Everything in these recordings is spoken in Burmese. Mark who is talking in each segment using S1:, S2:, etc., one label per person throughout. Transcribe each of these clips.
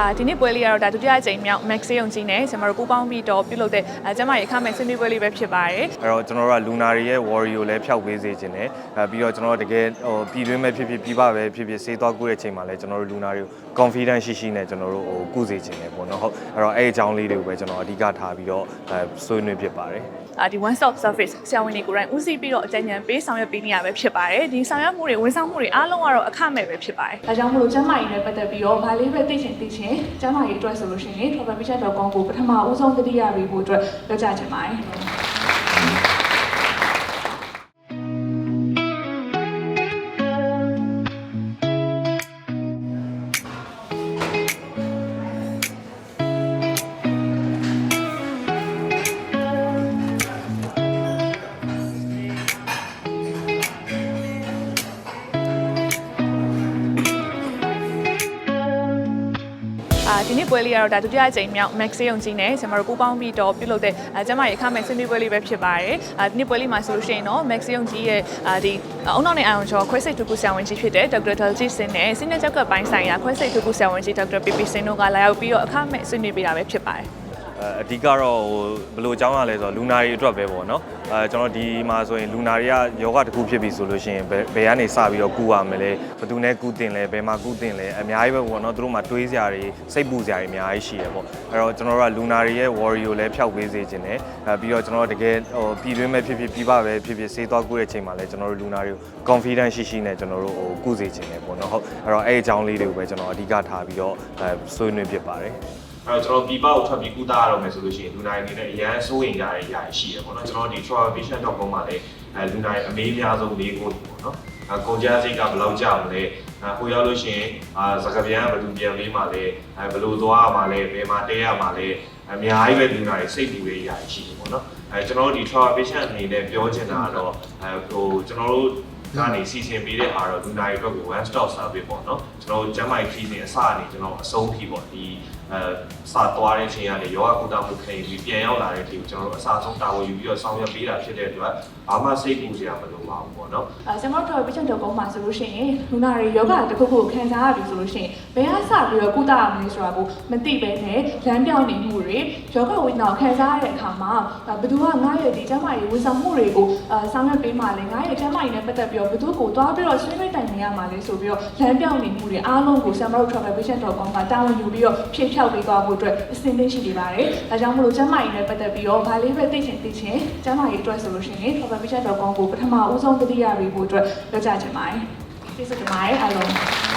S1: အာဒီနေ့ပွဲလေးကတော့ဒါဒုတိယအကြိမ်မြောက် Max ရုံကြီးနဲ့ကျွန်တော်တို့ပူးပေါင်းပြီးတော့ပြုလုပ်တဲ့အဲကျမရေခမဲ့ဆွေးနွေးပွဲလေးပဲဖြစ်ပါတယ်
S2: အဲ့တော့ကျွန်တော်တို့ကလူနာတွေရဲ့ worry ကိုလည်းဖျောက်ပေးစေခြင်းနဲ့အဲပြီးတော့ကျွန်တော်တို့တကယ်ဟိုပြည်တွင်းမဲ့ဖြစ်ဖြစ်ပြည်ပပဲဖြစ်ဖြစ်စေးသွားကူတဲ့အချိန်မှာလည်းကျွန်တော်တို့လူနာတွေကို confidence ရှိရှိနဲ့ကျွန်တော်တို့ဟိုကုစေခြင်းနဲ့ပေါ့နော်ဟုတ်အဲ့တော့အဲ့အကြောင်းလေးတွေကိုပဲကျွန်တော်အဓိကထားပြီးတော့အဲဆွေးနွေးဖြစ်ပါတယ်
S1: အာဒီ one stop service ဆရာဝန်တွေကိုယ်တိုင်ဦးစီးပြီးတော့အကြံဉာဏ်ပေးဆောင်ရွက်ပေးနေရပဲဖြစ်ပါတယ်ဒီဆောင်ရွက်မှုတွေဝန်ဆောင်မှုတွေအားလုံးကတော့အခမဲ့ပဲဖြစ်ပါတယ်ဒါကြောင့်မလို့ကျမကြီးနဲ့ပတ်သက်ပြီးတော့ဗာလေးပဲသိချင်သိချင်ကျမကြီးအတွက်ဆိုလို့ရှိရင် travelvision.com ကိုပထမဦးဆုံးသတိရပြီးဖို့အတွက်ပြောကြချင်ပါတယ် ဒီနေ့ပွဲလေးကတော့ဒါဒုတိယအကြိမ်မြောက် Max ရုံကြီးနဲ့ကျွန်တော်တို့ပူးပေါင်းပြီးတော့ပြုလုပ်တဲ့အဲကျမရေခမဲ့ဆွေးနွေးပွဲလေးပဲဖြစ်ပါတယ်အာဒီနေ့ပွဲလေးမှာဆိုလို့ရှိရင်တော့ Max ရုံကြီးရဲ့အာဒီအုံနောက်နဲ့အာရုံကျော်ခွဲစိတ်ထုကူဆရာဝန်ကြီးဖြစ်တဲ့ဒေါက်တာဒေါ်ဂျီစင်နဲ့စီနီယာကျောက်ကပ်ပိုင်းဆိုင်ရာခွဲစိတ်ထုကူဆရာဝန်ကြီးဒေါက်တာပီပီစင်တို့ကလာရောက်ပြီးတော့အခမဲ့ဆွေးနွေးပေးတာပဲဖြစ်ပါတယ်
S2: အဲအဓိကတော့ဟိုဘယ်လိုအကြောင်းရလဲဆိုတော့လူနာတွေအတွက်ပဲပေါ့နော်အဲကျွန်တော်ဒီမှာဆိုရင်လူနာတွေကယောဂတစ်ခုဖြစ်ပြီဆိုလို့ရှိရင်ဘယ်ဘယ်ကနေစပြီးတော့ကုရမလဲဘယ်သူနဲ့ကုတင်လဲဘယ်မှာကုတင်လဲအများကြီးပဲပေါ့နော်သူတို့မှာတွေးစရာတွေစိတ်ပူစရာတွေအများကြီးရှိရပေါ့အဲ့တော့ကျွန်တော်တို့ကလူနာတွေရဲ့ worry ကိုလည်းဖျောက်ပေးစေခြင်းနဲ့အဲပြီးတော့ကျွန်တော်တို့တကယ်ဟိုပြည်တွင်းမဲ့ဖြစ်ဖြစ်ပြည်ပပဲဖြစ်ဖြစ်စေးသွားကုတဲ့အချိန်မှာလည်းကျွန်တော်တို့လူနာတွေကို confidence ရှိရှိနဲ့ကျွန်တော်တို့ဟိုကုစေခြင်းနဲ့ပေါ့နော်ဟုတ်အဲ့တော့အဲ့အကြောင်းလေးတွေကိုပဲကျွန်တော်အဓိကထားပြီးတော့အဲဆွေးနွေးဖြစ်ပါတယ်
S3: အဲ့တော့ကျွန်တော်ပြပကိုထွက်ပြီးကုသရတော့မယ်ဆိုလို့ရှိရင်လူနာတွေအနေနဲ့အရန်စိုးရင်ကြတဲ့အရာတွေရှိရပေါ့နော်ကျွန်တော်ဒီ travelvision.com မှာလည်းအဲလူနာတွေအမေးအများဆုံးလေးကိုပေါ့နော်အဲကုန်ကြမ်းစိတ်ကဘယ်လောက်ကြာမလဲအဲဟိုရောက်လို့ရှိရင်အာစကားပြန်ကဘယ်သူပြန်ပေးမှလဲအဲဘယ်လိုသွားရမှလဲဘယ်မှာတဲရမှလဲအများကြီးပဲလူနာတွေစိတ်ပူတဲ့အရာတွေရှိတယ်ပေါ့နော်အဲကျွန်တော်တို့ဒီ travelvision အနေနဲ့ပြောချင်တာကတော့အဲဟိုကျွန်တော်တို့ကနေစီစဉ်ပေးတဲ့အားတော့လူနာတွေအတွက်ကို one stop service ပေါ့နော်ကျွန်တော်တို့ကျန်းမာရေးခီးစဉ်အစအနေကျွန်တော်အဆုံးထိပေါ့ဒီ အဲစသွားတဲ့အချိန်ကနေယောဂကုသမှုခံယူပြီးပြန်ရောက်လာတဲ့အချိန်ကိုကျွန်တော်တို့အစားဆုံးတာဝန်ယူပြီးတော့ဆောင်ရွက်ပေးတာဖြစ်တဲ့အတွက်ဘာမှစိတ်ပူစရာမလိုပါဘူးပေါ့နော်
S1: အဲကျွန်တော်တို့ travelvision.com မှာဆိုလို့ရှိရင်လူနာတွေယောဂတစ်ခုခုခံစားရပြီဆိုလို့ရှိရင်ဘယ်ကစပြီးတော့ကုသရမလဲဆိုတာကိုမသိပဲနဲ့လမ်းပြောင်းနေမှုတွေယောဂဝိညာဉ်ခံစားရတဲ့အခါမှာဘယ်သူကငါ့ရဲ့ဒီကျန်းမာရေးဝန်ဆောင်မှုတွေကိုအဲဆောင်ရွက်ပေးမှလဲငါ့ရဲ့ကျန်းမာရေးနဲ့ပတ်သက်ပြီးတော့ဘယ်သူကိုသွားပြီးတော့ဆွေးနွေးတိုင်ပင်ရမှာလဲဆိုပြီးတော့လမ်းပြောင်းနေမှုတွေအားလုံးကိုကျွန်တော်တို့ travelvision.com ကတာဝန်ယူပြီးတော့ဖြည့်ဖြောက်ပေးသွားဖို့အတွက်အစဉ်သင့်ရှိနေပါတယ်။ဒါကြောင့်မလို့ကျန်းမာရေးနဲ့ပတ်သက်ပြီးတော့ဗာလေးပဲသိချင်သိချင်ကျန်းမာရေးအတွက်ဆိုလို့ရှိရင် travelvision.com ကိုပထမဦးဆုံးသတိရပြီးဖို့အတွက်ပြောကြချင်ပါတယ်။ကျေးဇူးတင်ပါတယ်အားလုံး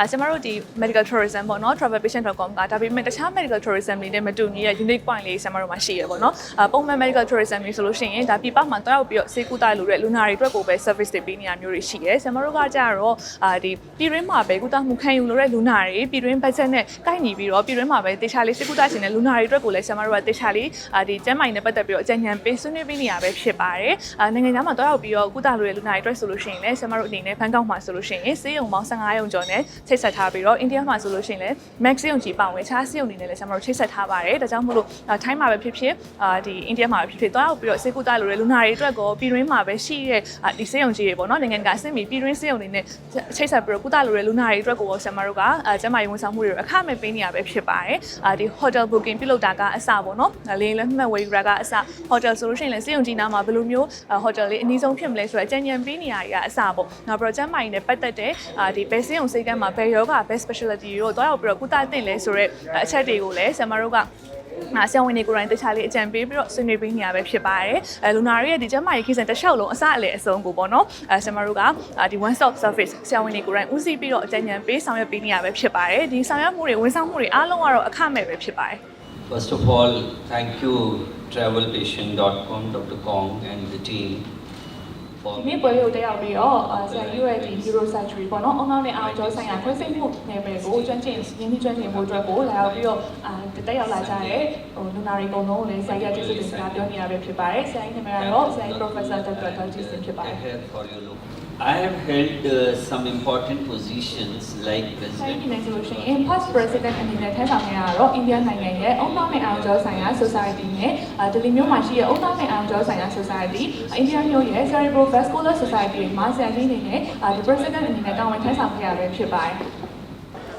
S1: အဲကျွန်တော်တို့ဒီ medical tourism ပေါ့နော် travelpatient.com ကဒါပေမဲ့တခြား medical tourism တွေနဲ့မတူညီတဲ့ unique point လေးကျွန်တော်တို့မှာရှိရပေါ့နော်အပုံမှန် medical tourism တွေဆိုလို့ရှိရင်ဒါပြပမှာတွားရောက်ပြီးတော့စေကူတာလို့တဲ့လူနာတွေအတွက်ကိုပဲ service တွေပေးနေတာမျိုးတွေရှိရဲကျွန်တော်တို့ကကြတော့အာဒီပြည်တွင်းမှာပဲကုသမှုခံယူလို့တဲ့လူနာတွေပြည်တွင်း budget နဲ့ကိုက်ညီပြီးတော့ပြည်တွင်းမှာပဲတေချာလေးစေကူတာရှင်တဲ့လူနာတွေအတွက်ကိုလည်းကျွန်တော်တို့ကတေချာလေးအာဒီကျန်းမာရေးနဲ့ပတ်သက်ပြီးတော့အကြံဉာဏ်ပေးဆွေးနွေးပေးနေရပဲဖြစ်ပါတယ်အာနိုင်ငံခြားမှာတွားရောက်ပြီးတော့ကုသလို့တဲ့လူနာတွေအတွက်ဆိုလို့ရှိရင်လည်းကျွန်တော်တို့အနေနဲ့ဘန်ကောက်မှာဆိုလို့ရှိရင်စေယုံပေါင်း15ရုံကျော်နဲ့ချိတ်ဆက်ထားပြီးတော့အိန္ဒိယမှာဆိုလို့ရှိရင်လည်း max ရုံကြီးပါဝင်ခြားစေယုံအနေနဲ့လည်းကျွန်တော်တို့ချိတ်ဆက်ထားပါတယ်ဒါကြောင့်မို့လို့ထိုင်းမှာပဲဖြစ်ဖြစ်အာဒီအိန္ဒိယမှာပဲဖြစ်ဖြစ်တွားရောက်ပြီးတော့စေကူတာလို့တဲ့လူနာတွေအတွက်ကိုပြည်တွင်းမှာပဲရှိတဲ့အာဒီစေယုံကြီးတွေပေါ့နော်နိုင်ငံတကာအဆင့်မီပြည်တွင်းစေယုံတွေနဲ့ချိတ်ဆက်ပြီးတော့ကုသလို့တဲ့လူနာတွေအတွက်ကိုကျွန်တော်တို့ကအာကျန်းမာရေးဝန်ဆောင်မှုတွေကိုအခမဲ့ပေးနေရပဲဖြစ်ပါတယ်အာဒီ hotel booking ပြုလုပ်တာကအစပေါ့နော်လေရင်လည်းမှတ်ဝေယူတာကအစ hotel ဆိုလို့ရှိရင်လည်းစေယုံကြီးနားမှာဘယ်လိုမျိုး hotel လေးအနည်းဆုံးဖြစ်မလဲဆိုတော့အကြံဉာဏ်ပေးနေရတာအစပေါ့နောက်ပြီးတော့ကျန်းမာရေးနဲ့ပတ်သက်တဲ့အာဒီဘယ်စေယုံစိတ်ကမ်းမှာဘယ်ယောဂဘယ် specialty တွေကိုတွားရောက်ပြီးတော့ကုသသင့်လဲဆိုတော့အချက်တွေကိုလည်းဆရာမတို့ကနာဆရာဝန်တွေကိုယ်တိုင်တခြားလေးအကြံပေးပြီးတော့ဆွေးနွေးပေးနေရပဲဖြစ်ပါတယ်။အဲလူနာတွေရဲ့ဒီကျန်းမာရေးကိစ္စတစ်လျှောက်လုံးအစအလယ်အဆုံးကိုပေါ့နော်။အဲဆရာမတို့ကဒီ one stop service ဆရာဝန်တွေကိုယ်တိုင်ဦးစီးပြီးတော့အကြံဉာဏ်ပေးဆောင်ရွက်ပေးနေရပဲဖြစ်ပါတယ်။ဒီဆောင်ရွက်မှုတွေဝန်ဆောင်မှုတွေအားလုံးကတော့အခမဲ့ပဲဖြစ်ပါတယ်။
S4: First of all, thank you travelpatient.com, Dr. Kong and the team for
S1: ဒီနေ့ပွဲလေးကိုတက်ရောက်ပြီးတော့ဆရာယူရဲ့ဒီ neurosurgery ပေါ့နော်။အုံနောက်နဲ့အားကြောဆိုင်ရာခွဲစိတ်မှုနယ်ပယ်ကိုကျွမ်းကျင်ရင်းနှီးကျွမ်းကျင်မှုအတွက်ကိုလာရောက်ပြီးတော့အာတက်ရောက်လာကြတဲ့ဟိုလူနာတွေအကုန်လုံးကိုလည်းဆရာကြီးကျေးဇူးတင်စကားပြောနေရပဲဖြစ်ပါတယ်။ဆရာကြီးနာမည်ကတော့ဆရာကြီး Professor Dr. Dr. Singh ဖြစ်ပါတယ်
S4: I have for your look. I have held uh, some important positions like
S1: ဆိုင်
S4: president
S1: ဒီနေ့ဆိုလို့ရှိရင် past president အနေနဲ့ထိုင်ဆောင်နေတာတော့အိန္ဒိယနိုင်ငံရဲ့အုံနောက်နဲ့အောင်ကျော်ဆိုင်ရာ society နဲ့ဒလီမျိုးမှာရှိတဲ့အုံနောက်နဲ့အောင်ကျော်ဆိုင်ရာ society အိန္ဒိယမျိုးရဲ့ cerebrovascular society မှာဆရာကြီးအနေနဲ့ဒီ president အနေနဲ့တာဝန်ထမ်းဆောင်ခဲ့ရပဲဖြစ်ပါတယ်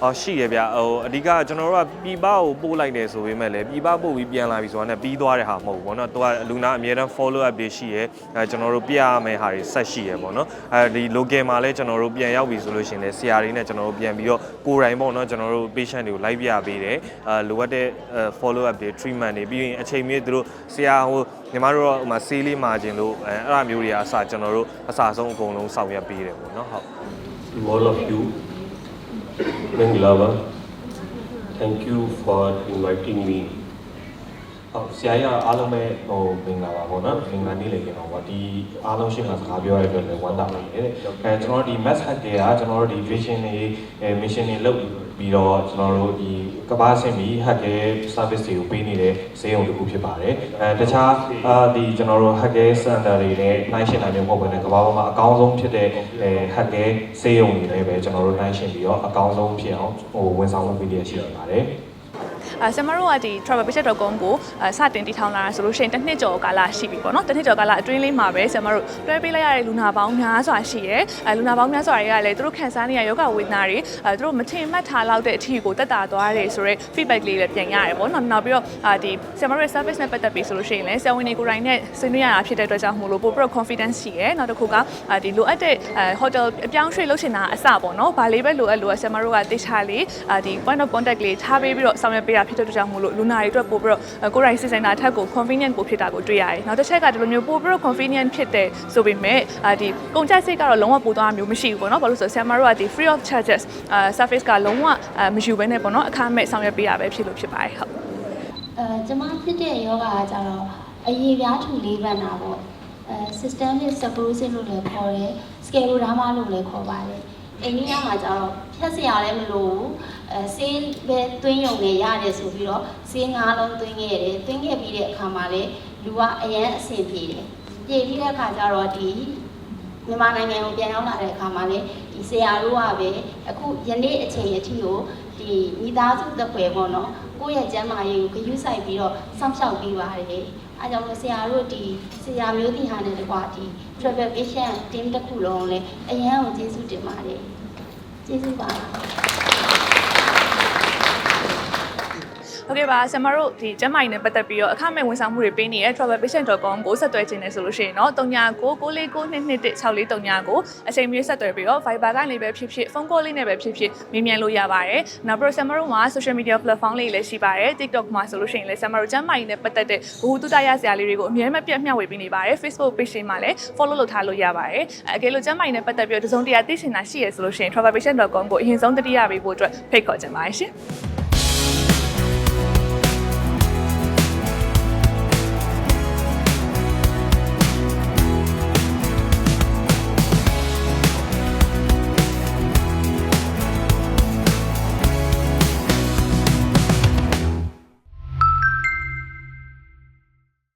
S2: ဟောရှိရဗျဟိုအဓိကကျွန်တော်တို့ကပြည်ပကိုပို့လိုက်တယ်ဆိုပေမဲ့လည်းပြည်ပပို့ပြီးပြန်လာပြီဆိုတာနဲ့ပြီးသွားတဲ့ဟာမဟုတ်ဘူးပေါ့နော်သူကလူနာအမြဲတမ်း follow up တွေရှိရဲအဲကျွန်တော်တို့ပြရမယ့်ဟာတွေဆက်ရှိရဲပေါ့နော်အဲဒီ local မှာလည်းကျွန်တော်တို့ပြန်ရောက်ပြီဆိုလို့ရှိရင်လည်းဆရာတွေနဲ့ကျွန်တော်တို့ပြန်ပြီးတော့ကိုယ်တိုင်ပေါ့နော်ကျွန်တော်တို့ patient တွေကိုလိုက်ပြပေးတယ်အဲလိုအပ်တဲ့ follow up တွေ treatment တွေပြီးရင်အချိန်မီသူတို့ဆရာဟိုညီမတို့တော့ဟိုမှာဆေးလေးမှာခြင်းလို့အဲအဲ့ဒါမျိုးတွေကအစကျွန်တော်တို့အစားဆုံးအကုန်လုံးဆောင်ရွက်ပေးတယ်ပေါ့နော်ဟုတ်
S5: all of you. Thank you for inviting me.
S3: ဟုတ်ဆရာကြီးကအားလုံးပဲဟိုမင်္ဂလာပါပေါ့နော်မင်္ဂလာနေ့လေကျွန်တော်ကဒီအားလုံးရှင်းမှာစကားပြောရတဲ့အတွက်လည်းဝမ်းသာပါတယ်တဲ့အဲကျွန်တော်တို့ဒီ mass hack တွေကကျွန်တော်တို့ဒီ vision တွေအဲ mission တွေလုပ်ပြီးတော့ကျွန်တော်တို့ဒီကဘာဆင်ပြီး hack ရဲ့ service တွေကိုပေးနေတဲ့ဈေးရုံတစ်ခုဖြစ်ပါတယ်အဲတခြားအာဒီကျွန်တော်တို့ hack ရဲ့ center တွေနဲ့နှိုင်းယှဉ်နိုင်မျိုးပေါ့ပဲကဘာပေါ်မှာအကောင်းဆုံးဖြစ်တဲ့အဲ hack ရဲ့ဈေးရုံတွေလည်းပဲကျွန်တော်တို့နှိုင်းယှဉ်ပြီးတော့အကောင်းဆုံးဖြစ်အောင်ဟိုဝန်ဆောင်မှုပေးရရှိနေပါတယ်
S1: အဲ ဆင်မတို့ကဒီ travelpage.com ကိုအဲစတင်တည်ထောင်လာတာဆိုလို့ရှိရင်တစ်နှစ်ကျော်ကာလရှိပြီပေါ့နော်တစ်နှစ်ကျော်ကာလအတွင်းလေးမှာပဲဆင်မတို့တွဲပေးလိုက်ရတဲ့လူနာပေါင်းများစွာရှိရဲအဲလူနာပေါင်းများစွာတွေကလည်းသူတို့ခံစားနေရယောဂဝေဒနာတွေအဲသူတို့မထင်မှတ်ထားလောက်တဲ့အထီကိုတက်တာသွားတယ်ဆိုတော့ feedback လေးလည်းပြန်ရတယ်ပေါ့နော်နောက်ပြီးတော့အာဒီဆင်မတို့ရဲ့ service နဲ့ပတ်သက်ပြီးဆိုလို့ရှိရင်လည်းဆယ်ဝင်တွေကိုယ်တိုင်နဲ့ဆွေးနွေးရတာဖြစ်တဲ့အတွက်ကြောင့်မို့လို့ပိုပြီးတော့ confidence ရှိရဲနောက်တစ်ခုကအာဒီလိုအပ်တဲ့အဲ hotel အပြောင်းရွှေ့လုပ်ချင်တာအစပေါ့နော်ဗာလေးပဲလိုအပ်လို့ဆင်မတို့ကတေချာလေးအာဒီ point of contact လေးထားပေးပြီးတော့ဆောင်ရွက်ပေးတာဖြစ်တဲ့အတွက်ကြောင့်မို့လို့လူနာတွေအတွက်ပိုပြီးတော့ကိုယ်တိုင်စီစဉ်တာထက်ကို convenient ပိုဖြစ်တာကိုတွေ့ရတယ်။နောက်တစ်ချက်ကဒီလိုမျိုးပိုပြီးတော့ convenient ဖြစ်တဲ့ဆိုပေမဲ့အာဒီကုန်ကျစရိတ်ကတော့လုံးဝပိုသွားမျိုးမရှိဘူးပေါ့နော်။ဘာလို့လဲဆိုတော့ဆရာမတို့ကဒီ free of charges အာ service ကလုံးဝအာမယူဘဲနဲ့ပေါ့နော်အခမဲ့ဆောင်ရွက်ပေးတာပဲဖြစ်လို့ဖြစ်ပါတယ်ဟုတ်
S6: အဲကျမဖြစ်တဲ့ယောဂကကြတော့အရေးပြားထူလေးပန်းတာပေါ့အဲ systemic sclerosis လို့လည်းခေါ်တယ် scleroderma လို့လည်းခေါ်ပါတယ်အိန္ဒိယမှာကြတော့ ဖြတ်စရာလည်းမလိုဘူးအဲဆေးပဲသွင်းရုံနဲ့ရတယ်ဆိုပြီးတော့ဆေးငါးလုံးသွင်းခဲ့တယ်သွင်းခဲ့ပြီးတဲ့အခါမှာလည်းလူကအရန်အဆင်ပြေတယ်ပြေပြီးတဲ့အခါကျတော့ဒီမြန်မာနိုင်ငံကိုပြန်ရောက်လာတဲ့အခါမှာလည်းဒီဆရာတို့ကပဲအခုယနေ့အချိန်အထိကိုဒီမိသားစုသက်ွယ်ပေါ့နော်ကိုယ့်ရဲ့ကျန်းမာရေးကိုဂရုစိုက်ပြီးတော့စောင့်ရှောက်ပေးပါတယ်အဲကြောင့်မို့ဆရာတို့ဒီဆရာမျိုးတိဟာနဲ့တကွာဒီ travel patient team တစ်ခုလုံးလည်းအရန်ကိုကျေးဇူးတင်ပါတယ် ကျေးဇူးပါ
S1: ဟုတ်ကဲ့ပါဆင်မတို့ဒီကျမ်းမာရေးနဲ့ပတ်သက်ပြီးတော့အခမဲ့ဝန်ဆောင်မှုတွေပေးနေတဲ့ travelpatient.com ကိုဆက်သွယ်ခြင်းနဲ့ဆိုလို့ရှိရင်တော့3999922643ကိုအချိန်မြေဆက်သွယ်ပြီးတော့ Viber ကနေပဲဖြစ်ဖြစ်ဖုန်း call လေးနဲ့ပဲဖြစ်ဖြစ်မြင်မြန်လို့ရပါတယ်။နောက်ပြီးတော့ဆင်မတို့မှာ social media platform လေးလည်းရှိပါတယ်။ TikTok မှာဆိုလို့ရှိရင်လည်းဆင်မတို့ကျမ်းမာရေးနဲ့ပတ်သက်တဲ့ဘ ഹു တုတရစရာလေးတွေကိုအမြဲမပြတ်မျှဝေပေးနေပါတယ်။ Facebook page မှာလည်း follow လုပ်ထားလို့ရပါတယ်။အကယ်လို့ကျမ်းမာရေးနဲ့ပတ်သက်ပြီးတော့တစုံတရာသိချင်တာရှိရဆိုလို့ရှိရင် travelpatient.com ကိုအရင်ဆုံးတတိယပေးဖို့အတွက်ဖိတ်ခေါ်ချင်ပါတယ်ရှင်။